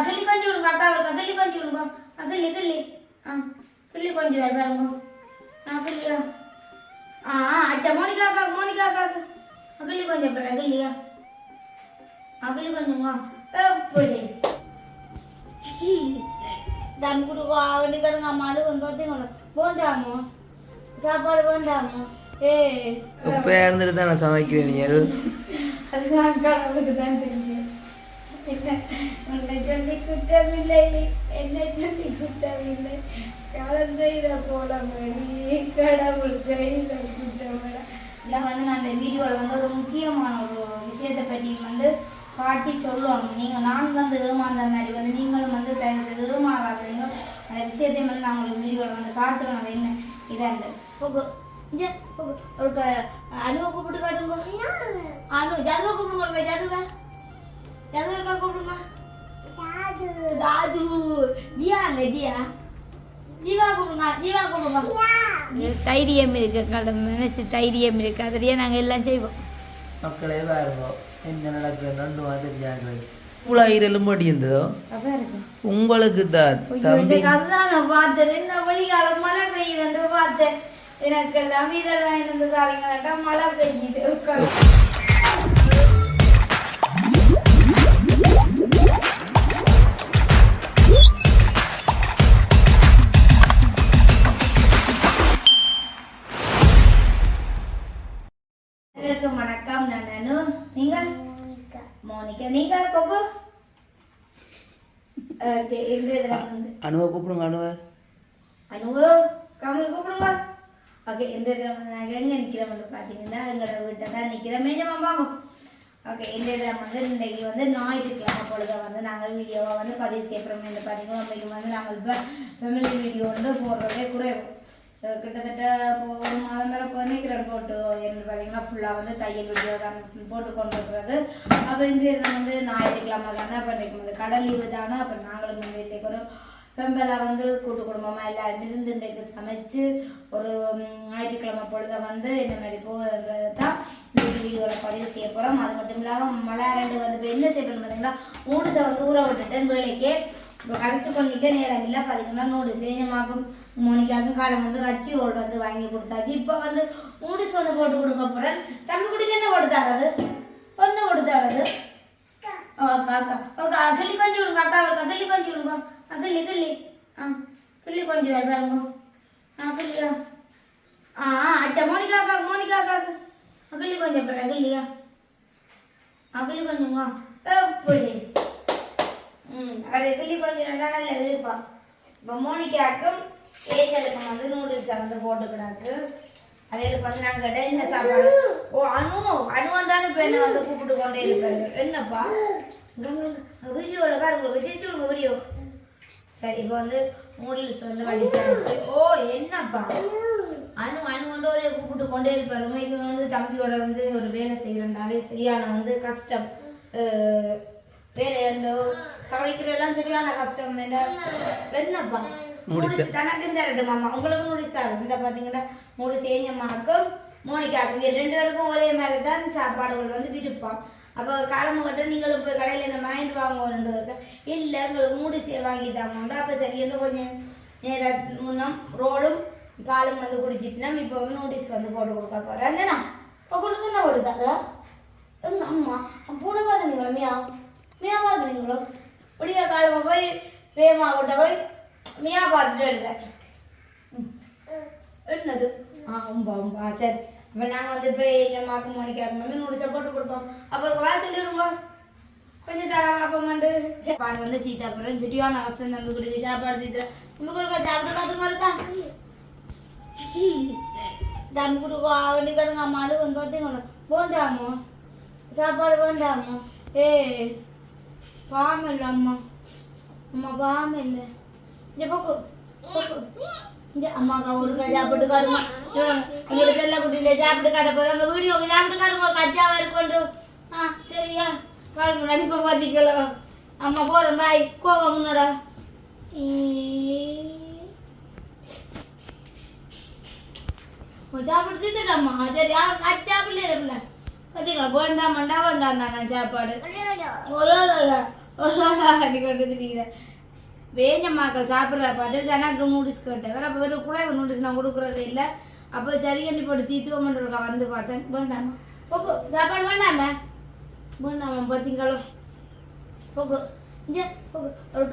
கிள்ளி கொஞ்சம் விடுங்க அக்கா இருக்கா கிள்ளி கொஞ்சம் விடுங்க. கிள்ளி கிள்ளி. ஆ கிள்ளி கொஞ்சம் வேறு பாருங்க. ஆ கிள்ளியா ஆ. அச்சா மோனிகா அக்கா மோனிகா அக்கா கிள்ளி கொஞ்சம் பிற கிள்ளியா ஆ. கிள்ளி கொஞ்சங்க எப்படி தம் கொடுவா கடுங்க மாடு வந்து பார்த்தீங்களா போண்டாமோ சாப்பாடு வேண்டாமோ ஏ இப்போ இருந்துட்டு தான் நான் சமைக்கிறேன் நீங்கள் அதுதான் கடவுளுக்கு தான் தெரியும் உன்னை சொல்லி குற்றமில்லை என்னை சொல்லி குற்றமில்லை. காலம் செய்த போல மணி கடவுள் செய்த குற்றமில்லை இல்லை வந்து நான் இந்த வீடியோவில் வந்து ஒரு முக்கியமான ஒரு விஷயத்தை பற்றி வந்து காட்டி சொல்லணும். நீங்கள் நான் வந்து ஏமாந்த மாதிரி வந்து நீங்களும் வந்து தயவு செய்து ஏமாறாதீங்க. அந்த விஷயத்தை வந்து நான் உங்களுக்கு வீடியோவில் வந்து காட்டுவேன் அது என்ன? இதான் போகு. ஒரு அனுவை கூப்பிட்டு காட்டுங்க. அனு ஜாதுவா கூப்பிடுங்க ஜாதுவா ஜாதுவா இருக்கா கூப்பிடுங்க தாது ஜியா அங்க ஜியா ஜீவா கூப்பிடுங்க ஜீவா கூப்பிடுங்க தைரியம் இருக்கு. எங்களோட மனசு தைரியம் இருக்கு. அதுலயே நாங்க எல்லாம் செய்வோம். மக்களே பாருங்க. என்ன நடக்குது? ரெண்டு மாதிரி இவ்வளோ ஈரலும் மாட்டி இருந்ததோ உங்களுக்கு தான் தம்பி. அதுதான் நான் பார்த்தேன். இந்த வழிகாலம் மழை பெய்யுதுன்னு பார்த்தேன். எனக்கு எல்லாம் வீரர் வாங்கிட்டு வந்து தாரீங்களாட்டா மழை பெய்யுது. நீங்கள் போகு ஓகே இந்த இதில் கூப்பிடுங்க அணுவை அனுவோ கம்மி கூப்பிடுங்க. ஓகே இந்த இதில் வந்து நாங்கள் எங்கே நிற்கிறோம்னு பார்த்தீங்கன்னா எங்களோட வீட்டை தான் நிற்கிறோம் மேஜமா ஓகே இந்த இதில் வந்து இன்றைக்கி வந்து ஞாயிற்றுக்கிழமை பொழுத வந்து நாங்கள் வீடியோவை வந்து பதிவு செய்யப்படுறோம். என்று பார்த்தீங்கன்னா இன்றைக்கி வந்து நாங்கள் இப்போ ஃபெமிலி வீடியோ வந்து போடுறதே குறைவு. கிட்டத்தட்ட இப்போ ஒரு மாதம் வரை இப்போ நிற்கிறேன் போட்டு என்ன பார்த்தீங்கன்னா ஃபுல்லாக வந்து தையல் வீடியோ தான் போட்டு கொண்டு இருக்கிறது அப்போ இன்றைய தினம் வந்து ஞாயிற்றுக்கிழமை தானே அப்போ இன்றைக்கு வந்து கடல் லீவு தானே அப்போ நாங்களும் வந்து இன்றைக்கு ஒரு பெம்பெல்லாம் வந்து கூட்டு குடும்பமாக எல்லாருமே இருந்து இன்றைக்கு சமைச்சு ஒரு ஞாயிற்றுக்கிழமை பொழுத வந்து இந்த மாதிரி போகுதுன்றதை தான் இந்த வீடியோவில் பதிவு செய்ய போகிறோம் அது மட்டும் இல்லாமல் மழை ரெண்டு வந்து இப்போ என்ன செய்யணும் பார்த்தீங்கன்னா ஊடுத்தை வந்து ஊற விட்டுட்டேன் வேலைக்கே கரைச்சி கொண்டிக்க நேரம் இல்லை பார்த்தீங்கன்னா நூடு சேஞ்சமாக்கும் மோனிக்காக்கும் காலம் வந்து ரச்சி ரோல் வந்து வாங்கி கொடுத்தாச்சு. இப்போ வந்து நூடுல்ஸ் வந்து போட்டு கொடுக்க போகிறேன் தம்பி குடிக்க என்ன கொடுத்தாரது ஒன்று கொடுத்தாரது ஓ அக்கா கிள்ளி கொஞ்சம் விடுங்க அக்கா அக்கா கிள்ளி கொஞ்சம் விடுங்க. கிள்ளி கிள்ளி. ஆ கிள்ளி கொஞ்சம் வேறு பாருங்க. ஆ கிள்ளியா ஆ. ஆ, அச்சா மோனிகா அக்கா மோனிகா அக்காக்கு கிள்ளி கொஞ்சம் பிற கிள்ளியா. ஆ கிள்ளி கொஞ்சங்க எப்படி அவரை கிள்ளி கொஞ்சம் ரெண்டா நல்ல விருப்பா இப்போ மோனிகாக்கும் ஏஞ்சலுக்கும் வந்து நூடுல்ஸ் வந்து போட்டு கிடக்கு அவைகளுக்கு வந்து நாங்கள் கேட்ட என்ன சாப்பாடு ஓ அனு அனுவன்றான இப்போ என்ன வந்து கூப்பிட்டு கொண்டே இருப்பாரு. என்னப்பா? வீடியோவில் பாருங்க விடுங்க வீடியோ. சரி இப்போ வந்து நூடுல்ஸ் வந்து வடிச்சாச்சு ஓ என்னப்பா? கொண்டு ஒரே கூப்பிட்டு கொண்டே இருப்பாரு. உண்மைக்கு வந்து தம்பியோட வந்து ஒரு வேலை செய்யறண்டாவே சரியான வந்து கஷ்டம். வேலை எந்தோ சமைக்கிற எல்லாம் சரியான கஷ்டம். என்ன? என்னப்பா? நூடுல்ஸ் தனக்கு தரட்டு மாமா. உங்களுக்கு நூடுல்ஸ் தரும் இந்த பார்த்தீங்கன்னா நூடுல்ஸ் ஏஞ்சம்மாக்கும் மோனிகாக்கும் இங்க ரெண்டு பேருக்கும் ஒரே மாதிரி தான் சாப்பாடுகள் வந்து விருப்பம். அப்போ காலம்பு கட்ட நீங்களும் போய் கடையில் இந்த வாங்கிட்டு வாங்குவோன்றது இல்லை உங்களுக்கு வாங்கி தாங்க அப்போ சரி என்ன கொஞ்சம் நேரம் முன்னம் ரோலும் பாலும் வந்து குடிச்சிட்டுனா இப்போ வந்து நூடுல்ஸ் வந்து போட்டு கொடுக்க போகிறேன் என்னண்ணா? இப்போ கொடுக்க என்ன கொடுத்தாரா எங்க அம்மா பூனை பார்த்துனீங்களா மியா மியா பார்த்துனீங்களோ விடிய காலமாக போய் வேமா கிட்ட போய் மியா பார்த்துட்டு இருப்பேன் என்னது? ஆ உம்பா உம்பா. சரி. அப்போ நாங்கள் வந்து போய் எங்கள் மாக்கு மோனிக்காக்கு வந்து நூறு சப்போர்ட் கொடுப்போம். அப்புறம் வா சொல்லிடுங்க கொஞ்சம் தர பாப்பமாண்டு சாப்பாடு வந்து சீத்தா போகிறேன் சுட்டியான கஷ்டம் தம்பி குடிச்சு சாப்பாடு சீத்தா தம்பி கொடுக்க சாப்பிட்டு காட்டுங்க இருக்கா? தம்பி கொடுக்க வண்டி கடுங்க அம்மா வந்து பார்த்தீங்களா வேண்டாமோ சாப்பாடு வேண்டாமோ ஏ பாவம் இல்லை அம்மா. அம்மா பாவம் இல்லை இந்த போக்கு போக்கு. இந்த அம்மாக்கா ஒரு சாப்பிட்டு காட்டுமா. உங்களுக்கு எல்லாம் குட்டியில சாப்பிட்டு காட்ட போது அந்த வீடியோக்கு சாப்பிட்டு காட்டுங்க ஒரு கச்சாவா இருக்கொண்டு ஆ சரியா. பாருங்க நடிப்பை பார்த்தீங்களோ அம்மா போகிறேன் பாய். கோவம் முன்னோட. சாப்பாடு தீத்துட்டாம்மா சரி யாரும் கச்சாப்பிடல பார்த்தீங்களா வேண்டாம் வேண்டாம் வேண்டாம் நான் சாப்பாடு. அப்படி கொண்டு வந்துட்டீங்க வேஞ்சம்மாக்கள் சாப்பிட்ற பார்த்து எனக்கு நூடுல்ஸ் கேட்டேன் வேற அப்போ ஒரு கூட நூடுல்ஸ் நான் கொடுக்குறது இல்லை. அப்போ சரி கண்டி போட்டு தீத்துவமன்ற இருக்கா வந்து பார்த்தேன். வேண்டாமா போக்கு சாப்பாடு வேண்டாமா வேண்டாமா பார்த்தீங்களோ போக்கு இங்கே போக்கு. ஒரு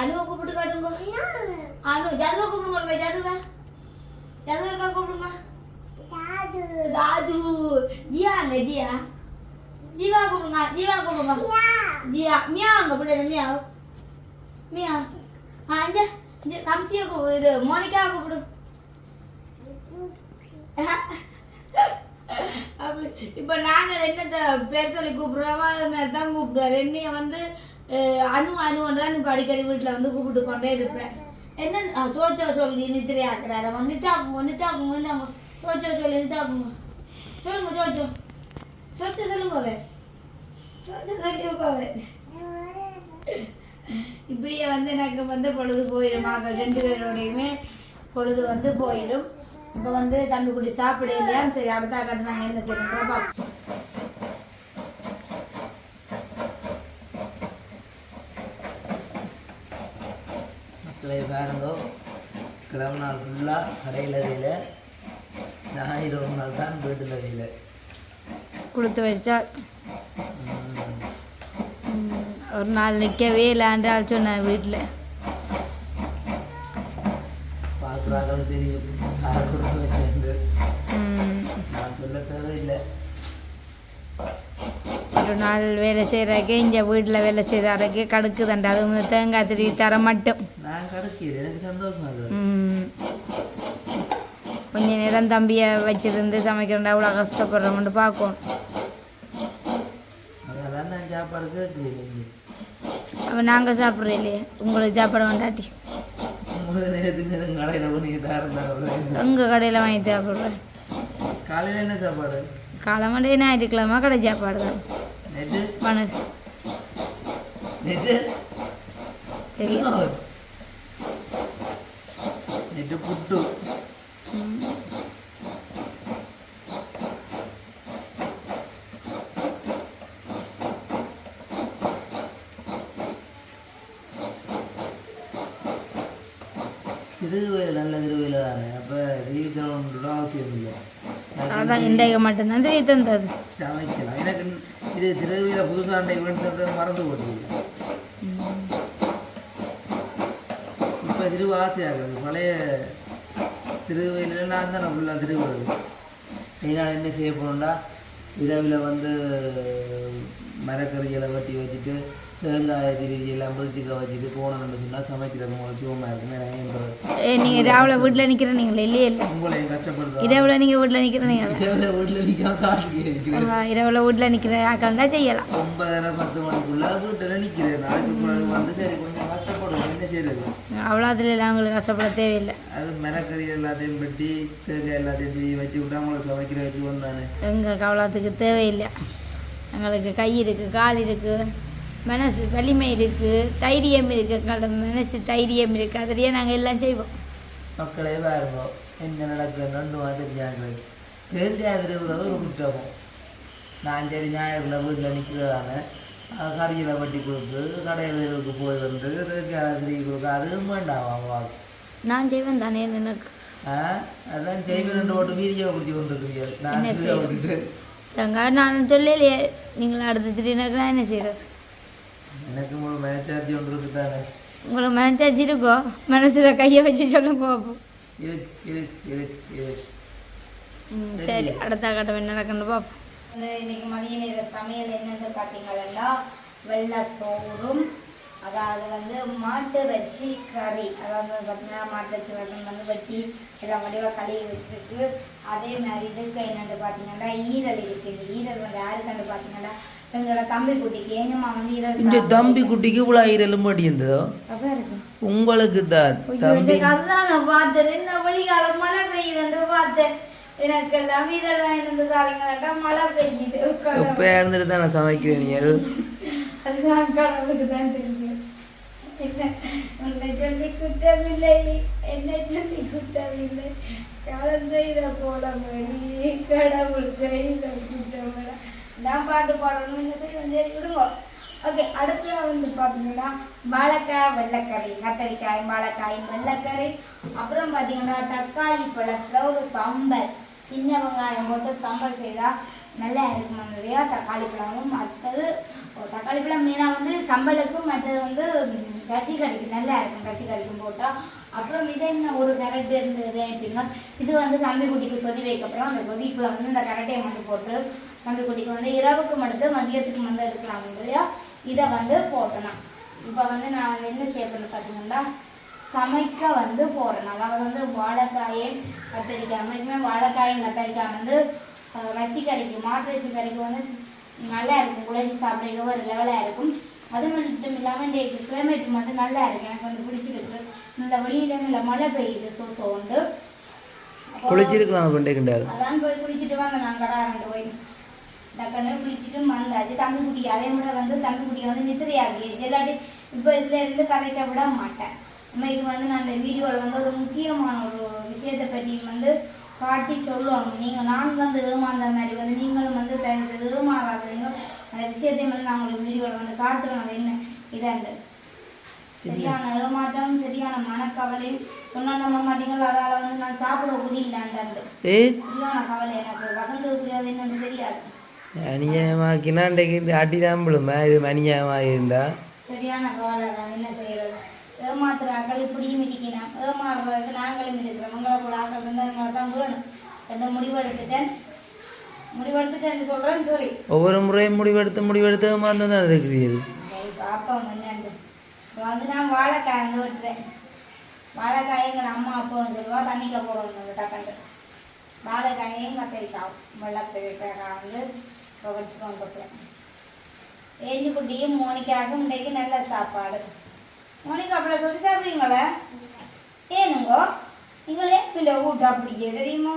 அனுவை கூப்பிட்டு காட்டுங்க. அனு ஜாதுவா கூப்பிடுங்க ஒரு ஜாதுவா. ஜாதுவா இருக்கா கூப்பிடுங்க. ராஜு ஜியா அங்க ஜியா. ஜீவா கொடுங்க ஜீவா கூப்பிடுங்க ஜியா மியா அங்க பிள்ளை மியா. மியா ஆ இங்க இங்க கம்சியா இது மோனிகா கூப்பிடு. அப்படி இப்போ நாங்கள் என்னத்த பேர் சொல்லி கூப்பிடுறோமோ அது மாதிரி தான் கூப்பிடுவார். என்னைய வந்து அஹ், அனு அனுன்னு தான் இப்போ அடிக்கடி வீட்டில் வந்து கூப்பிட்டு கொண்டே இருப்பேன். என்ன சோச்சோ சொல்லி நித்திரையாக்குறாரு அவன் நிட்டாக்குங்க நிட்டாக்குங்க இந்தாங்க சோச்சோ சொல்லி நிட்டாக்குங்க சொல்லுங்க சோச்சோ. சொத்து சொல்லுங்க சொத்து சொல்லுங்க இப்படியே வந்து எனக்கு வந்து பொழுது போயிடும். மகள் ரெண்டு பேரோடையுமே பொழுது வந்து போயிடும். இப்போ வந்து தம்பி குடி சாப்பிட இல்லையான்னு சரி அடுத்த கட்டு நாங்கள் என்ன செய்யணும்? பார்ப்போம் பாருங்கோ கிழமை நாள் ஃபுல்லாக கடையில் வேலை. ஞாயிறு ஒரு நாள் தான் வீட்டில் வேலை. கொடுத்து வச்சா ம். ஒரு நாள் நிற்கவே இல்லைன்றால் சொன்னேன் வீட்டில் ஒரு நாள் வேலை செய்கிறக்கே இங்கே வீட்டில் வேலை செய்கிறாருக்கே கடுக்குதண்டா அது தேங்காய் திருவி தர மட்டும். கொஞ்ச நேரம் தம்பியை வச்சிருந்து சமைக்கிறேன்டா அவ்வளோ கஷ்டப்படுறோம்னு பார்க்கணும். அதெல்லாம் நான் சாப்பாடு கேட்குறேன் அவன் நாங்கள் சாப்பிட்றோம் இல்லையே உங்களுக்கு சாப்பிட வேண்டாட்டி உங்கள் கடையில் வாங்கி சாப்பிட்றேன். காலையில் என்ன சாப்பாடு? கிழமை ஞாயிற்றுக்கிழமை கடை சாப்பாடு தான். மனசு. தெரியும். புட்டு ம். திருவையில் நல்ல திருவையில் தானே அப்போ தீவித்தனோட அவசியம் இல்லை அதான் இன்றைக்கு மட்டும்தான் தெரியும் தந்தது. சமைக்கலாம் எனக்கு இது திருவையில் புதுசாண்டை வேணுன்றது மறந்து போச்சு. இப்போ திருவு பழைய திருவையில் நான் நம்ம ஃபுல்லாக திருவிழா மெயினாக என்ன செய்ய போகணும்னா இரவில் வந்து மரக்கறிகளை வட்டி வச்சுட்டு தேங்காய் திருவி எல்லாம் பிடிச்சிக்க வச்சுட்டு போனோம்னு சொன்னால் சமைக்கிறது உங்களுக்கு சுகமாக இருக்கும் எனக்கு என்ற ஏ நீங்கள் ராவில் வீட்டில் நிற்கிற நீங்கள் இல்லையே இல்லை உங்களையும் கஷ்டப்படுறது இரவில் நீங்கள் வீட்டில் நிற்கிறீங்க இரவில் வீட்டில் நிற்காம காட்டுக்கு இருக்கிறேன் இரவில் வீட்டில் நிற்கிற ஆக்கள் தான் செய்யலாம் ஒன்பதரை பத்து மணிக்குள்ள வீட்டில் நிற்கிறேன் நாளைக்கு பிறகு வந்து சரி கொஞ்சம் கஷ்டப்படுவோம் என்ன செய்யறது அவ்வளோ அதில் எல்லாம் உங்களுக்கு கஷ்டப்பட தேவையில்லை அது மிளக்கறி எல்லாத்தையும் வெட்டி தேங்காய் எல்லாத்தையும் திருவி வச்சு விட்டா உங்களுக்கு சமைக்கிற வச்சு வந்தானே எங்கள் கவலத்துக்கு தேவையில்லை எங்களுக்கு கை இருக்குது கால் இருக்குது மனசு வலிமை இருக்குது தைரியம் இருக்குது மனசு தைரியம் இருக்குது அதிலேயே நாங்கள் எல்லாம் செய்வோம். மக்களே பாருங்க என்ன ஞாயிறு. தேங்காய் திருவுறது ஒரு குற்றமும். நான் சரி ஞாயிறுல வீட்டில் நிற்கிறதான கறியில் வட்டி கொடுத்து தெருவுக்கு போய் வந்து தேங்காய் திருவி கொடுக்க அதுவும் வேண்டாம் அம்மாவுக்கு நான் செய்வேன் தானே எனக்கு. ஆ? அதான் செய்வேன் ஓட்டு வீடியோ பிடிச்சி கொண்டு நான் நான் சொல்லலையே நீங்கள் அடுத்த திடீர்னு நான் என்ன செய்கிறது எனக்கு முழு மேச்சார்ஜி ஒன்று இருக்கு தானே உங்களை மனசாச்சு இருக்கோ மனசில் கையை வச்சு சொல்லுங்க பார்ப்போம் இருக்கு இருக்கு இருக்கு இருக்கு ம், சரி அடுத்த கட்டம் என்ன நடக்குன்னு பார்ப்போம் இன்னைக்கு மதிய நேர சமையல் என்னன்னு பார்த்தீங்கன்னா வெள்ளை சோறும் அதாவது வந்து மாட்டு இறைச்சி கறி அதாவது பார்த்தீங்கன்னா மாட்டு வசம் வந்து வெட்டி எல்லாம் வடிவாக கழுவி வச்சிருக்கு அதே மாதிரி இதுக்கு என்னென்னு பார்த்தீங்கன்னா ஈரல் இருக்கு. இந்த ஈரல் வந்து யாருக்குன்னு பார்த்தீங்கன்னா எங்களோட தம்பி குட்டிக்கு எங்கம்மா வந்து ஈரல் இந்த தம்பி குட்டிக்கு இவ்வளோ அப்போ இருக்கு. உங்களுக்கு தான் தம்பி. அதுதான் நான் பார்த்தேன். இந்த வழிகாலம் மழை பெய்யுதுன்னு பார்த்தேன். எனக்கு எல்லாம் வீரர் வாங்கிட்டு தாரீங்களாட்டா மழை பெய்யுது. எப்போ இருந்துட்டு தான் நான் சமைக்கிறேன் நீங்கள் அதுதான் கடவுளுக்கு தான் தெரியும். என்ன உன்னை சொல்லி குற்றமில்லை என்னை சொல்லி குற்றமில்லை காலம் செய்த போல மணி கடவுள் செய்த நான் பாட்டு பாடணும் என்ன வந்து விடுங்க. ஓகே அடுத்து வந்து பார்த்தீங்கன்னா வாழைக்காய் வெள்ளைக்கறி கத்தரிக்காய் வாழைக்காய் வெள்ளைக்கறி. அப்புறம் பார்த்தீங்கன்னா தக்காளி பழத்தில் ஒரு சம்பல். சின்ன வெங்காயம் போட்டு சம்பல் செய்தால் நல்லா இருக்கும் நிறையா தக்காளி பழமும் மற்றது தக்காளி பழம் மெயினாக வந்து சம்பலுக்கும் மற்றது வந்து கச்சி கறிக்கு நல்லா இருக்கும். கச்சி கறிக்கும் போட்டால் அப்புறம் இதை என்ன ஒரு கரண்ட் இருந்தது அப்படின்னா இது வந்து தம்பிக்குட்டிக்கு சொதி வைக்கப்புறம். அந்த சொதிப்புல வந்து இந்த கரட்டையை மட்டும் போட்டு தம்பிக்குட்டிக்கு வந்து இரவுக்கு மட்டும் மதியத்துக்கு வந்து எடுக்கலாம் இல்லையா இதை வந்து போட்டணும். இப்போ வந்து நான் வந்து என்ன செய்ய பார்த்தீங்கன்னா சமைக்க வந்து போடுறேன் அதாவது வந்து வாழைக்காயை கத்தரிக்காய் அமைக்குமே வாழைக்காயும் கத்தரிக்காய் வந்து ரசி கறிக்கு மாட்டு இறைச்சி கறிக்கு வந்து நல்லா இருக்கும். உழைச்சி சாப்பிட ஒரு லெவலாக இருக்கும். அது மட்டும் இல்லாமல் இன்றைக்கு கிளைமேட் வந்து நல்லா இருக்கு. எனக்கு வந்து பிடிச்சிருக்கு. நல்ல வெளியில நல்ல மழை பெய்யுது சோ சோ உண்டு. அப்போ- குளிச்சிருக்கலாம் கொண்டேக்கின்றாரு அதான் போய் குளிச்சுட்டு வந்தேன் நான் கடாரண்டு போய். டக்குன்னு குளிச்சுட்டு வந்தாச்சு. தம்பி குட்டி அதே விட வந்து தம்பி குட்டியை வந்து நித்திரையாகி இல்லாட்டி இப்போ இதுல இருந்து கதைக்க விட மாட்டேன். உண்மைக்கு வந்து நான் இந்த வீடியோவில் வந்து ஒரு முக்கியமான ஒரு விஷயத்தை பற்றி வந்து காட்டி சொல்லணும் நீங்கள் நான் வந்து ஏமாந்த மாதிரி வந்து நீங்களும் வந்து தயவு செய்து ஏமாறாதீங்க. அந்த விஷயத்தையும் வந்து நான் உங்களுக்கு வீடியோவில் வந்து காட்டுவேன். அது என்ன? இதாண்டு சரியான ஏமாற்றம் சரியான மனக்கவலை. சொன்னா நம்ப மாட்டீங்களோ அதால வந்து நான் சாப்பிட முடியலான்டாண்டு ஏ சரியான கவலை எனக்கு. வசந்தது புரியாது என்னன்னு தெரியாது. அநியாயமாக்கினா இன்றைக்கு அடி தான் விழுமே? இது அநியாயமாக இருந்தா? சரியான கவலை தான். என்ன செய்யறது ஏமாத்துற ஆக்கள் இப்படியும் இடிக்கணும் ஏமாறுறதுக்கு நாங்களும் இருக்கிறோம். உங்களை கூட ஆக்கள் இருந்தால் எங்களை தான் வேணும். ரெண்டு முடிவெடுத்துட்டேன். முடிவெடுத்துட்டேன்னு சொல்கிறேன்னு சொல்லி. ஒவ்வொரு முறையும் முடிவெடுத்து முடிவெடுத்து ஏமாந்து தான் இருக்கிறீர்கள். சரி பாப்போம் என்னண்டு இப்போ வந்து நான் வாழைக்காய் வந்து விட்டுறேன். வாழைக்காய் எங்கள் அம்மா அப்போ சொல்லுவா தண்ணிக்க போகணும் டக்கண்டு வாழைக்காயும் கத்திரிக்காய் வெள்ளக்கத்திரிக்காய் வந்து இப்போ வெட்டி கொண்டு போகிறேன் ஏஞ்சி குட்டியும் மோனிக்காவுக்கும் இன்றைக்கு நல்ல சாப்பாடு. மோனிக்கா அப்படி சொல்லி சாப்பிடுவீங்களே? ஏனுங்கோ நீங்களே பிள்ளை ஊட்டா பிடிக்க தெரியுமா?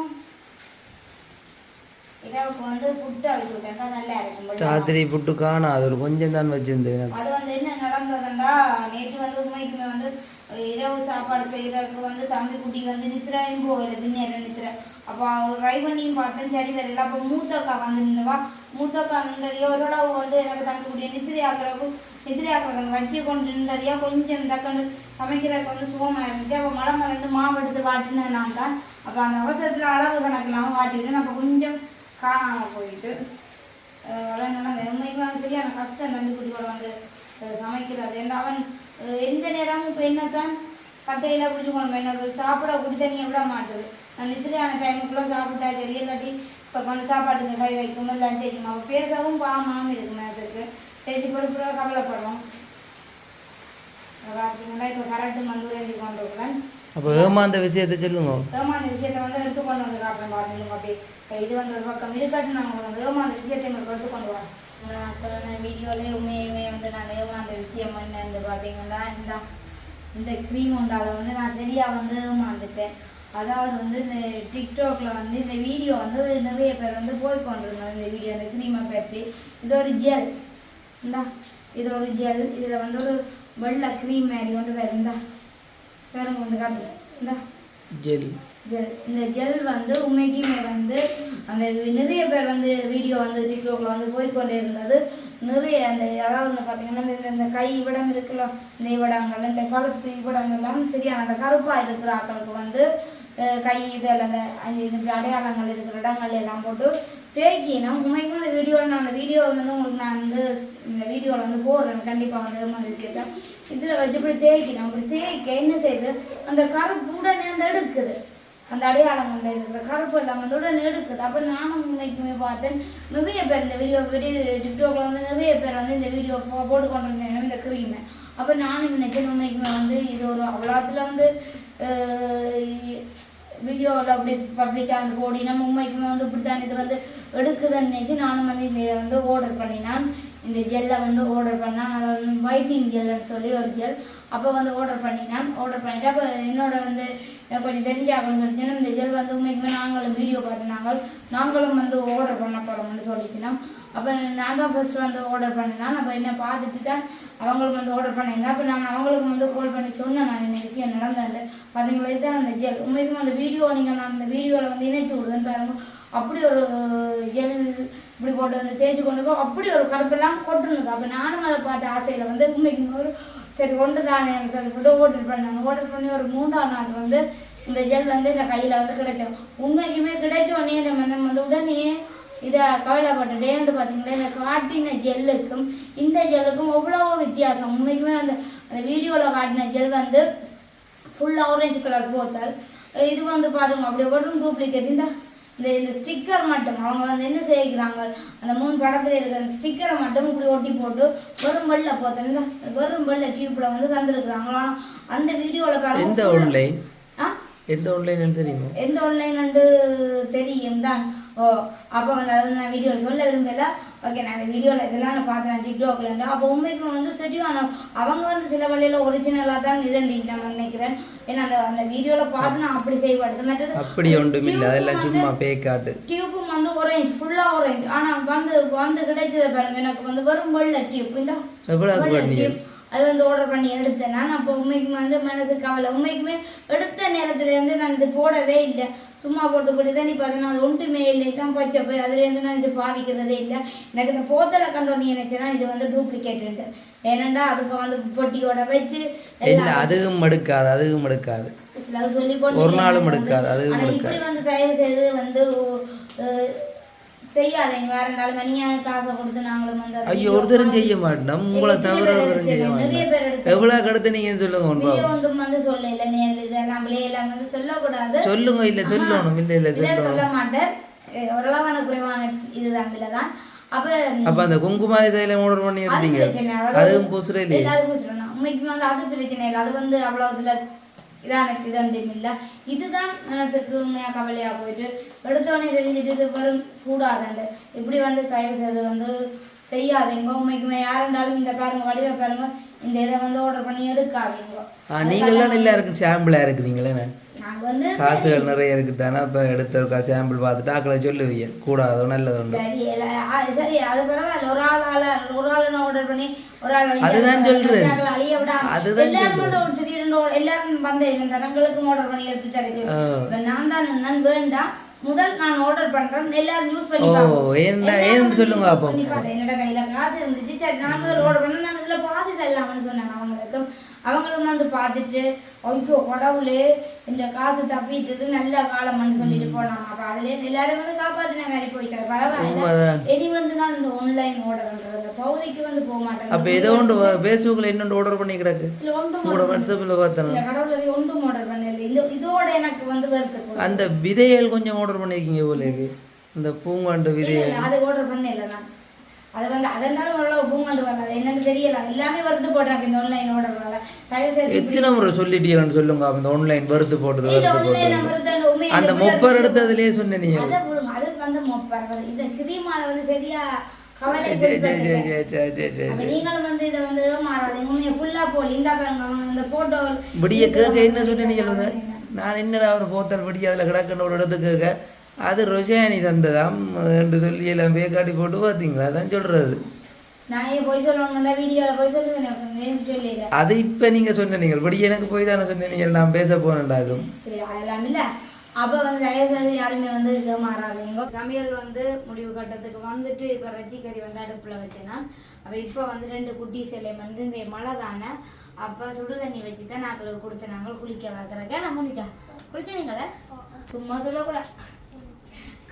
புட்டு ராத்திரி புட்டு காணாது ஒரு கொஞ்சம் தான் வச்சிருந்தேன் அது வந்து என்ன நடந்ததுண்டா நேற்று வந்து உண்மைக்குமே வந்து இரவு சாப்பாடு செய்யறதுக்கு வந்து தம்பி குட்டி வந்து நித்திராயும் போகல பின்னேற நித்திர. அப்போ ட்ரை பண்ணியும் பார்த்தேன் சரி வரல அப்போ மூத்தக்கா வந்து நின்றுவா மூத்தக்கா நின்றதையோ ஓரளவு வந்து எனக்கு தம்பி குட்டியை நித்திரை ஆக்குறதுக்கு நித்திரை ஆக்குறதுக்கு வச்சு கொண்டு நின்றதையோ கொஞ்சம் டக்குன்னு சமைக்கிறதுக்கு வந்து சுகமாக இருந்துச்சு. அப்போ மழை மரண்டு மாவு எடுத்து வாட்டினேன் நான் தான் அப்போ அந்த அவசரத்தில் அளவு கணக்கெல்லாம் வாட்டிட்டு அப்போ கொஞ்சம் காணாமல் போயிட்டு அஹ் அதான் சொன்னாங்க உண்மைக்கு வந்து சரியான கஷ்டம் குட்டியோட வந்து சமைக்கிறது ஏன்னா அவன் எந்த நேரமும் இப்போ என்னத்தான் கட்டையில பிடிச்சி கொண்டு என்னோட சாப்பிட குடி தண்ணியை விட மாட்டுது? நான் நித்திரையான டைமுக்குள்ளே சாப்பிட்டா சரி இல்லாட்டி இப்போ கொஞ்சம் சாப்பாட்டுங்க கை வைக்கும் எல்லாம் செய்யும் அவள் பேசவும் பாமாம இருக்கு மேசருக்கு பேசி பொறுப்புற கவலைப்படுறோம். பார்த்தீங்கன்னா இப்போ கரெக்டு வந்து எழுதி கொண்டு இருக்கிறேன் அப்போ ஏமாந்த விஷயத்தை சொல்லுங்க. ஏமாந்த விஷயத்தை வந்து எடுத்து கொண்டு வந்து காட்டுறேன் பாருங்க அப்படி இது வந்து ஒரு பக்கம் இருக்கட்டும் நாங்கள் வந்து ஏமாந்த விஷயத்தை எங்களுக்கு எடுத்து கொண்டு வரோம் நான் சொன்ன வீடியோலேயே உண்மையுமே வந்து நான் ஏமாந்த விஷயம் என்னன்னு பார்த்தீங்கன்னா இந்த இந்த க்ரீம் உண்டால வந்து நான் சரியாக வந்து ஏமாந்துட்டேன் அதாவது வந்து இந்த டிக்டாக்ல வந்து இந்த வீடியோ வந்து நிறைய பேர் வந்து போய் கொண்டிருந்தோம் இந்த வீடியோ இந்த க்ரீமை பற்றி. இது ஒரு ஜெல் இந்தா இது ஒரு ஜெல் இதில் வந்து ஒரு வெள்ளை க்ரீம் மாதிரி கொண்டு வருந்தா பேருங்க வந்து காட்டுங்க. இந்தா. ஜெல் ஜெல் இந்த ஜெல் வந்து உண்மைக்குமே வந்து அந்த நிறைய பேர் வந்து வீடியோ வந்து டிக்டாக்ல வந்து போய்க்கொண்டே இருந்தது. நிறைய அந்த அதாவது வந்து பார்த்தீங்கன்னா இந்த இந்த கை இவிடம் இருக்கலாம் இந்த இவிடங்கள் இந்த குளத்து இவிடம் எல்லாம் சரியான அந்த கருப்பாக இருக்கிற ஆட்களுக்கு வந்து கை இதில் அந்த இது இப்படி அடையாளங்கள் இருக்கிற இடங்கள் எல்லாம் போட்டு தேக்கினா உண்மைக்கும் அந்த வீடியோவில் நான் அந்த வீடியோ வந்து உங்களுக்கு நான் வந்து இந்த வீடியோவில் வந்து போடுறேன். கண்டிப்பாக வந்து மாதிரி விஷயத்தை. இதில் வச்சு இப்படி தேக்கினா அப்படி தேய்க்க என்ன செய்யுது? அந்த கருப்பு உடனே அந்த எடுக்குது. அந்த அடையாளங்களில் இருக்கிற கருப்பு எல்லாம் வந்து எடுக்குது. அப்போ நானும் உண்மைக்குமே பார்த்தேன் நிறைய பேர் இந்த வீடியோ வீடியோ டிக்டாக்ல வந்து நிறைய பேர் வந்து இந்த வீடியோ போட்டு கொண்டு வந்தேன் இந்த க்ரீமை அப்போ நானும் நினைச்சேன் உண்மைக்குமே வந்து இது ஒரு அவ்வளோத்துல வந்து வீடியோவில் அப்படி பப்ளிக்காக வந்து ஓடி நம்ம உண்மைக்குமே வந்து இப்படி தான் இது வந்து எடுக்குதுன்னு நினச்சி நானும் வந்து இந்த வந்து ஆர்டர் பண்ணினான். இந்த ஜெல்லை வந்து ஆர்டர் பண்ணேன் அதை வந்து ஒயிட்னிங் ஜெல்லுன்னு சொல்லி ஒரு ஜெல் அப்போ வந்து ஆர்டர் பண்ணினேன். ஆர்டர் பண்ணிவிட்டு அப்போ என்னோட வந்து கொஞ்சம் தெரிஞ்சாகணும்னு சொல்லிச்சுன்னா இந்த ஜெல் வந்து உண்மைக்குமே நாங்களும் வீடியோ பார்த்து நாங்கள் நாங்களும் வந்து ஆர்டர் பண்ண போகிறோம்னு சொல்லிச்சுனா அப்போ நான் தான் ஃபர்ஸ்ட் வந்து ஆர்டர் பண்ணினேன். அப்போ என்ன பார்த்துட்டு தான் அவங்களுக்கு வந்து ஆர்டர் பண்ணியிருந்தேன். அப்போ நான் அவங்களுக்கு வந்து கால் பண்ணி சொன்னேன். நான் என்ன விஷயம் நடந்தேன் பார்த்தீங்களா இதுதான் அந்த ஜெல் உண்மைக்குமே அந்த வீடியோ நீங்கள் நான் அந்த வீடியோவில் வந்து இணைச்சு விடுவேன்னு பாருங்க. அப்படி ஒரு ஜெல் இப்படி போட்டு வந்து தேய்ச்சி கொண்டு போ அப்படி ஒரு கருப்பெல்லாம் கொட்டுனது. அப்போ நானும் அதை பார்த்த ஆசையில் வந்து உண்மைக்கு ஒரு சரி ஒன்று தானே சொல்லிட்டு ஓட்டர் பண்ணாங்க ஓட்டர் பண்ணி ஒரு மூன்றாம் நாள் வந்து இந்த ஜெல் வந்து இந்த கையில் வந்து கிடைச்சோம் உண்மைக்குமே கிடைச்ச உடனே நம்ம நம்ம வந்து உடனே இதை கவலைப்பட்டுட்டேன்னு பார்த்தீங்கன்னா இந்த காட்டின ஜெல்லுக்கும் இந்த ஜெல்லுக்கும் எவ்வளோ வித்தியாசம். உண்மைக்குமே அந்த அந்த வீடியோவில் காட்டின ஜெல் வந்து ஃபுல் ஆரஞ்சு கலர் போத்தல் இது வந்து பாருங்க அப்படியே ஒரு டூப்ளிகேட் இந்த இந்த இந்த ஸ்டிக்கர் மட்டும் அவங்க வந்து என்ன செய்கிறாங்க? அந்த மூணு படத்துல இருக்கிற அந்த ஸ்டிக்கரை மட்டும் இப்படி ஒட்டி போட்டு வெறும் வெள்ளை இந்த வெறும் வெள்ளை டியூப்ல வந்து தந்துருக்குறாங்க. அந்த வீடியோவில் பாருங்க எந்த ஆன்லைன் எந்த ஆன்லைன் தெரியுமா? எந்த ஆன்லைன் தெரியும் தான். ஓ அப்போ வந்து அதை நான் வீடியோவில் சொல்ல விரும்பல. ஓகே நான் அந்த வீடியோவில் இதெல்லாம் நான் பார்த்தேன் நான் டிக்டாக்ல அப்போ உண்மைக்கு வந்து சரியான அவங்க வந்து சில வழியில் ஒரிஜினலாக தான் இதண்டிட்டு நான் நினைக்கிறேன். ஏன்னா அந்த அந்த வீடியோவில் பார்த்து நான் அப்படி செய்யப்படுது மற்றது அப்படி ஒன்றும் இல்லை அதெல்லாம் சும்மா பேக்காட்டு டியூப்பும் வந்து orange ஃபுல்லாக orange ஆனால் வந்து வந்து கிடைச்சதை பாருங்க. எனக்கு வந்து வெறும் வெள்ளை டியூப் இந்த. tube. அது வந்து ஆர்டர் பண்ணி எடுத்தேன். நான் அப்போ உண்மைக்குமே வந்து மனசு கவலை. உண்மைக்குமே எடுத்த நேரத்துல இருந்து நான் இது போடவே இல்லை. சும்மா போட்டு போட்டு தான் இப்போ அதை நான் ஒன்றுமே இல்லை. தான் பச்சை போய் அதுலேருந்து நான் இது பாவிக்கிறதே இல்லை. எனக்கு இந்த போத்தலை கண்டோன்னு நினைச்சேன்னா இது வந்து டூப்ளிகேட் ஏனண்டா அதுக்கு வந்து பொட்டியோட வச்சு இல்லை அதுவும் மடுக்காது அதுவும் மடுக்காது சில சொல்லி ஒரு நாளும் எடுக்காது, அதுவும் எடுக்காது. இப்படி வந்து தயவு செய்து வந்து செய்யாதீங்க. வேற நாள் மணியா காசை கொடுத்து நாங்களும் வந்து ஐயோ ஒருத்தரும் செய்ய மாட்டோம். உங்களை தவிர ஒருத்தரும் செய்ய மாட்டோம். எவ்வளோ சொல்லுங்க ஒன்றும் வந்து நேர்ல இதெல்லாம் வந்து சொல்லக்கூடாது. சொல்லுங்க இல்லை சொல்லணும் இல்லை இல்லை சொல்ல மாட்டேன். ஓரளவான குறைவான இதுதான் தான் அப்ப அப்போ அந்த குங்குமாரி தைலம் ஆர்டர் பண்ணி அது எடுத்தீங்க. பிரச்சனை அதாவது அதுவும் பூசுறே இல்லையே. எல்லாரும் பூசுறோம் உண்மைக்குமே வந்து அது பிரச்சனை இல்லை. அது வந்து அவ்வளவு இதுல இதான இதான் இல்லை இதுதான் மனசுக்கு உண்மையாக கவலையா போயிட்டு எடுத்தோடனே தெரிஞ்சுட்டு இது வரும் கூடாதுண்டு இப்படி வந்து தயவு செய்து வந்து செய்யாதீங்க உண்மைக்குமே யாருண்டாலும் இந்த பாருங்க வடிவ பாருங்க இந்த இதை வந்து ஆர்டர் பண்ணி எடுக்காதீங்க ஆ நல்லா இருக்கு சாம்பிளாக இருக்கிறீங்களே காசுகள் நிறைய இருக்குது தானே இப்போ எடுத்த ஒரு சாம்பிள் பார்த்துட்டு ஆக்களை சொல்லுவீங்க. கூடாதோ நல்லது அதுதான் சொல்றேன். அதுதான் எல்லாரும் வந்து தங்களுக்கும் ஆர்டர் பண்ணி எடுத்து தரேன். நான் தான் நான் வேண்டாம் முதல் நான் ஆர்டர் பண்றேன். எல்லாரும் யூஸ் பண்ணி ஓ. என்ன- ஏன்னு சொல்லுங்க அப்போ. என்னோட கையில காசு இருந்துச்சு. சரி நான் முதல் ஆர்டர் பண்ணேன். நான் இதுல பாதி தரலாம்னு சொன்னேன். அவங்களுக்கு அவங்களும் வந்து பார்த்துட்டு ஐயோ கடவுளே இந்த காசு தப்பிட்டது நல்ல காலம்னு சொல்லிட்டு போனாங்க. அப்ப அதுல எல்லாரும் வந்து காப்பாத்தின மாதிரி போயிட்டாரு பரவாயில்ல. இனி வந்து நான் இந்த ஆன்லைன் ஆர்டர் அந்த பகுதிக்கு வந்து போக மாட்டேன். அப்போ ஏதோ ஒன்று ஃபேஸ்புக்கில் இன்னொன்று ஆர்டர் பண்ணி கிடக்கு. உங்களோட வாட்ஸ்அப்பில் பார்த்தேன். கடவுளை ஒன்றும் ஆர்டர் பண்ணல. இந்த இதோட எனக்கு வந்து வருத்து கூட அந்த விதைகள் கொஞ்சம் ஆர்டர் பண்ணியிருக்கீங்க போல இந்த பூங்காண்டு விதைகள் அது ஆர்டர் பண்ணல நான். அது வந்து அதனால ஓரளவு பூமாண்டு வரல என்னன்னு தெரியல. எல்லாமே வருது போடுறாங்க இந்த ஆன்லைன் இப்படி- எத்தனை முறை சொல்லிட்டீங்கன்னு சொல்லுங்க. இந்த ஆன்லைன் வறுத்து போட்டது வறுத்து போட்டது அந்த மொப்பர் எடுத்ததுலயே அதை விடுங்க, அது வந்து மொப்பர். இந்த கிரீமால வந்து சரியா இதை என்ன சொன்னீங்க நான் என்னடா ஒரு போத்தல் படி அதில் கிடக்குன்னு ஒரு இடத்துக்கு கேட்க அது ரொஷானி தந்ததாம் என்று சொல்லி எல்லாம் பேக்காட்டி போட்டு பார்த்தீங்களா? அதான் போய் போய் சொல்லிடுறேன் அது இப்போ நீங்கள் சொன்னீங்க படி எனக்கு போய் தானே சொன்னீங்க நான் பேச போனேன்டாகும். அப்ப வந்து தயவு செய்து யாருமே வந்து இது மாறாதீங்க. சமையல் வந்து முடிவு கட்டத்துக்கு வந்துட்டு இப்ப கறி வந்து அடுப்புல வச்சேன்னா அப்ப இப்ப வந்து ரெண்டு குட்டி சிலை வந்து இந்த மழை தானே. அப்ப சுடு தண்ணி வச்சு தான் நாங்களுக்கு கொடுத்து நாங்கள் குளிக்க வைக்கிறக்க நான் முனிக்கா குளிச்சீங்களே சும்மா சொல்லக்கூடாது.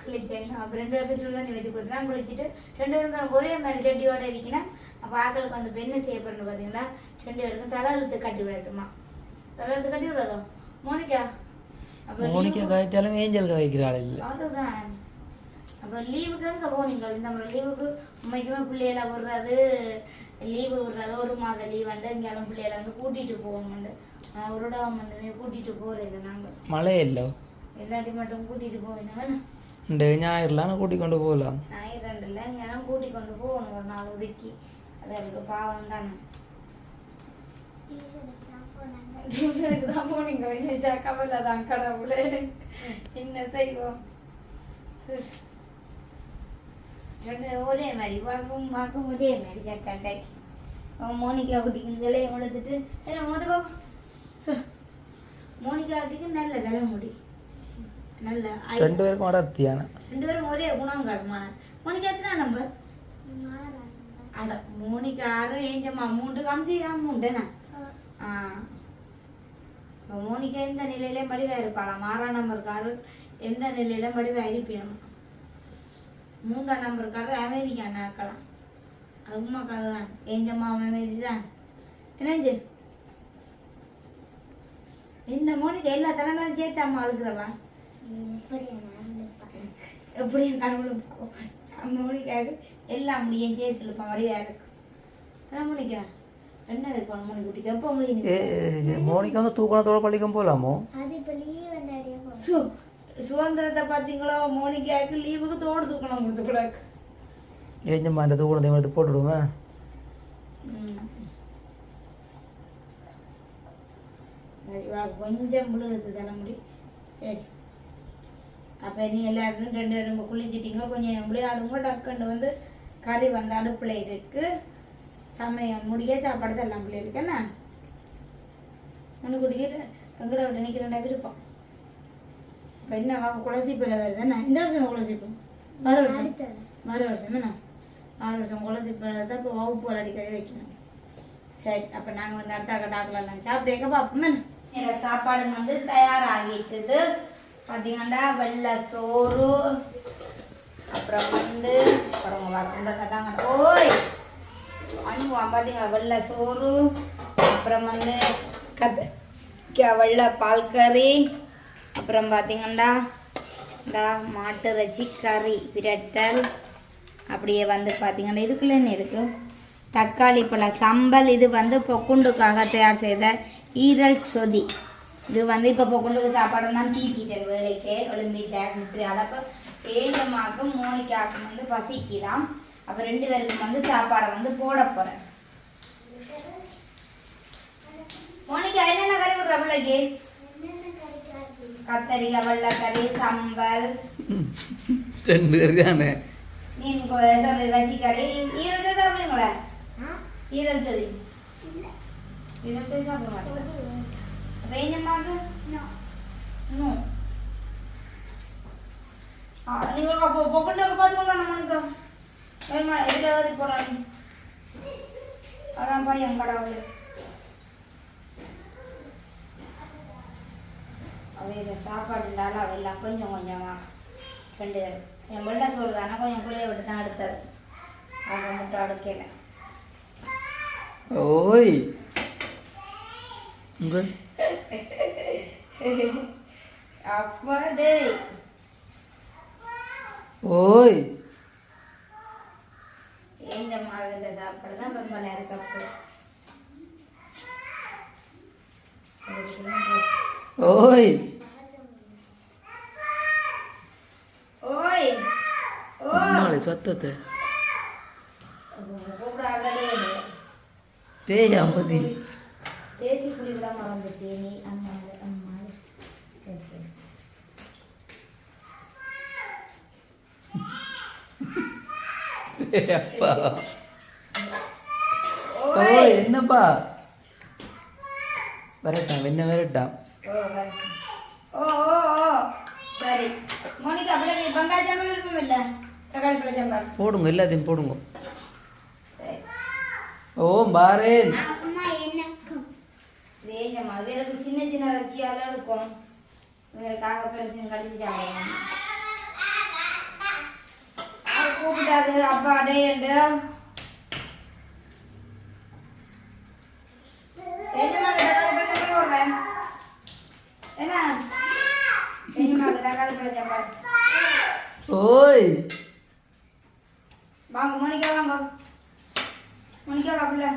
குளிச்சேன் அப்போ ரெண்டு பேருக்கு சுடு தண்ணி வச்சு கொடுத்தேன் குளிச்சுட்டு ரெண்டு பேரும் ஒரே மாதிரி செட்டியோட இருக்கணும். அப்போ ஆக்களுக்கு வந்து இப்ப என்ன செய்ய போறேன்னு பார்த்தீங்கன்னா ரெண்டு பேருக்கும் தலை இழுத்து கட்டி விடட்டுமா? தலை இழுத்து கட்டி விடுறதோ? மோனிகா? அப்ப மோனிக்கா leave- காய்ச்சாலும் ஏஞ்சல் காய்க்கிறாள் இல்லை. அதுதான். அப்போ லீவுக்கு எங்கே போனீங்க? இந்த முறை லீவுக்கு உண்மைக்குமே பிள்ளைகளை விடுறது லீவு விடுறது ஒரு மாத லீவ் வந்து இங்கெல்லாம் பிள்ளைகளை வந்து கூட்டிட்டு போகணும்ண்டு. ஆனால் ஒரு இடம் வந்து கூட்டிட்டு போகிறதில்ல நாங்கள் மழை இல்லை எல்லாட்டி மட்டும் கூட்டிட்டு போயினா இந்த ஞாயிறுலாம் கூட்டி கொண்டு போகலாம் ஞாயிறு ரெண்டுல இங்கெல்லாம் கூட்டி கொண்டு போகணும் ஒரு நாள் ஒதுக்கி அது எனக்கு பாவம் தானே டியூஷனுக்கு தான் போனீங்க என்ன கவலை தான் கடவுளே என்ன செய்வோம் ஒரே மாதிரி வாக்கும் வாக்கும் ஒரே மாதிரி சக்காட்டை அவன் மோனிகா குட்டிக்கு இந்த இலையை கொடுத்துட்டு ஏன்னா மோத பாப்பா சு. மோனிகா குட்டிக்கு நல்ல தலை முடி நல்ல ஐ- ரெண்டு பேருக்கும் அடர்த்தியான ரெண்டு பேரும் ஒரே குணம் காட்டுமான மோனிகா எத்தனை நம்பர் அட மோனிகா ஆறு ஏஞ்சம்மா மூன்று காமிச்சி தான் மூண்டுண்ணா ஆ. இப்ப மோனிகா எந்த நிலையிலையும் படிவா இருப்பாளா மாறா நம்பருக்காரு எந்த நிலையிலும் படிவா இருப்பியாமா மூன்றாம் நம்பருக்காரு அமெரிக்கா நாக்கலாம் அது உமா கதை தான். ஏஞ்சம்மா அமெரிக்கா தான். என்னஞ்சு என்ன மோனிகா எல்லா தலைமையும் சேர்த்து அம்மா அழுகிறவா? எப்படி கடவுளும் மோனிக்காவுக்கு எல்லாம் முடியும் சேர்த்து இருப்பான் வடிவா இருக்கு அதான் மோனிக்கா என்ன வைக்கணும் மோனி குட்டிக்கு எப்போ முடியும் மோனிகா வந்து தூக்கணத்தோட பள்ளிக்கும் போகலாமோ சு சுதந்திரத்தை பார்த்தீங்களோ மோனிக்காவுக்கு லீவுக்கு தோடு தூக்கணும் கொடுத்து கூட ஏஞ்சம்மா இந்த தூக்கணத்தை எடுத்து போட்டுவிடுவேன் சரி வா கொஞ்சம் விழுகுது தர முடியும் சரி. அப்போ நீ எல்லாரும் ரெண்டு பேரும் குளிச்சிட்டீங்க. கொஞ்சம் விளையாடுங்க டக்குன்னு வந்து கறி வந்து அடுப்பில் இருக்கு. சமயம் முடிய சாப்பாடு தரலாம் பிள்ளை இருக்கு என்ன? ஒன்று குடிக்கிட்டு எங்கட விட்டு நிற்கிறேன்டா விருப்பம். இப்போ என்ன வாங்க குலசிப்பில் வருது என்ன? இந்த வருஷம் குலசிப்பு மறு வருஷம்? மறு வருஷம். என்ன ஆறு வருஷம் குலசிப்பில் தான் இப்போ வகுப்பு அடிக்கடி வைக்கணும். சரி அப்போ நாங்கள் வந்து அடுத்த கட்டாக்கலாம் சாப்பிட்டேக்க பார்ப்போம் என்ன? சாப்பாடு வந்து தயாராகிட்டுது. பார்த்தீங்கன்னா வெள்ளை சோறு. அப்புறம் வந்து அப்புறம் வரக்குண்டாங்க ஓய்! அனுபவம் பார்த்தீங்களா வெள்ளை சோறு. அப்புறம் வந்து கத்திரிக்காய் வெள்ளை பால் கறி. அப்புறம் பார்த்தீங்கன்னா இந்த மாட்டு இறைச்சி கறி பிரட்டல். அப்படியே வந்து பார்த்தீங்கன்னா இதுக்குள்ளேன்னு இருக்குது தக்காளி பழ சம்பல். இது வந்து பொக்குண்டுக்காக தயார் செய்த ஈரல் சொதி. இது வந்து இப்போ பொக்குண்டுக்கு சாப்பாடு தான் தீட்டிட்டேன் வேலைக்கு ஒலிம்பிட்டேன் நித்திரி அளப்போ பேஞ்சமாக்கும் மோனிக்காக்கும் வந்து பசிக்குதான் அப்போ ரெண்டு பேருக்கும் வந்து சாப்பாடை வந்து போட போகிறேன் மோனிகா என்னென்ன கறி விடுற பிள்ளைக்கு? கத்தரிக்காய் வெள்ளைக்கறி சம்பல். ரெண்டு பேர் தானே? மீன் சொல்லு இறைச்சி கறி ஈரல் சொதி சாப்பிடுங்களா ஈரல் சொதி ஈரல் சொதி சாப்பிட மாட்டேன் வேணுமாக்கு இன்னும் நீங்கள் அப்போ பொக்கண்டு பார்த்துக்கலாம் நம்மளுக்கு வேணுமா எதில் ஏறி போகிறாங்க அதான் பையன் கடவுள். அவையில சாப்பாடு சாப்பாடுனால அவையெல்லாம் கொஞ்சம் கொஞ்சமா. ரெண்டு என் வெள்ளை சோறு தானே கொஞ்சம் புளிய விட்டு தான் எடுத்தது. அதை மட்டும் அடுக்கல. ஓய். உங்கள் உங்க அப்படி ஓய் எந்த மாதிரி சாப்பாடு தான் ரொம்ப நேரம் கப்பு. ஓய். ஓய் ஓ. அம்மாளே சத்தத்தை. பேய் அம்பதி. தேசி புளி விட மறந்து தேனி அம்மா அம்மா ஓய். என்னப்பா? வரட்டாம் என்ன வரட்டாம். ஓ right. ஓ ஓ ஓ. சரி. மோனிகா அப்படியே பங்காய் ஜாமல் விருப்பம் இல்லை? தக்காளி பழ சாம்பார். போடுங்க எல்லாத்தையும் போடுங்க. ஓ பாரேன். வேகமா வேருக்கு சின்ன சின்ன ரச்சியால இருக்கணும் வேறுக்காக பெருசு கடிச்சு சாப்பிடணும். அவர் கூப்பிட்டாது? அப்பா டே என்று ஓய். வாங்க மோனிகா வாங்க. மோனிகா வாப்பில்ல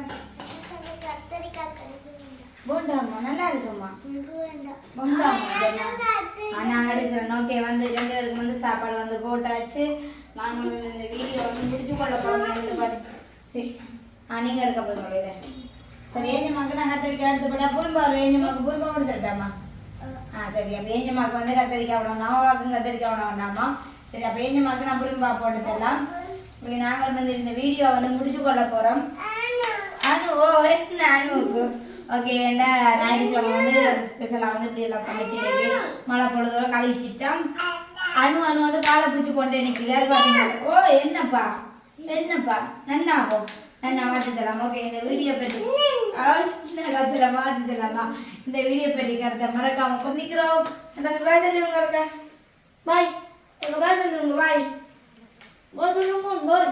போண்டாமா நல்லா இருக்குமா நான் எடுக்கிறேன். ஓகே வந்து ரெண்டு பேருக்கு வந்து சாப்பாடு வந்து போட்டாச்சு. நாங்கள் இந்த வீடியோ வந்து முடிச்சு கொள்ள போகிறோம் பார்த்து சரி. ஆ நீங்கள் எடுக்க போகிறோம் இதை. சரி ஏஞ்சம்மாக்கு நான் கத்திரிக்காய் எடுத்து போட்டா புரிம்பாரு ஏஞ்சம்மாக்கு புரிம்பா கொடுத்துட்டாமா ஆ. சரி அப்போ ஏஞ்சம்மாக்கு வந்து கத்திரிக்காய் விடணும் நோவாக்கும் கத்திரிக்காய் விட வேண்டாமா? சரி அப்போ ஏஞ்சம்மாக்கு நான் புரிம்பா போட்டு தரலாம். நாங்கள் வந்து இந்த வீடியோ வந்து முடிச்சு கொள்ள போகிறோம் அனு ஓ என்ன அனுவுக்கு? ஓகே என்ன? ஞாயிற்றுக்கிழமை வந்து ஸ்பெஷலாக வந்து இப்படி எல்லாம் சமைச்சிட்டு மழை பொழுதோட கழிச்சிட்டோம். அணு அணு வந்து காலை பிடிச்சி கொண்டு நிற்கிறாரு பார்த்தீங்க ஓ என்னப்பா? என்னப்பா? நன்னாகும் நன்னா மாற்றி தரலாம்? ஓகே இந்த வீடியோ பற்றி நேரத்தில் மாற்றி தரலாமா? இந்த வீடியோ பற்றி கருத்தை மறக்காம கொந்திக்கிறோம் அந்த பாய் சொல்லுங்க இருக்க பாய் எங்கள் பாய் சொல்லுங்க பாய் போ சொல்லுங்க போய்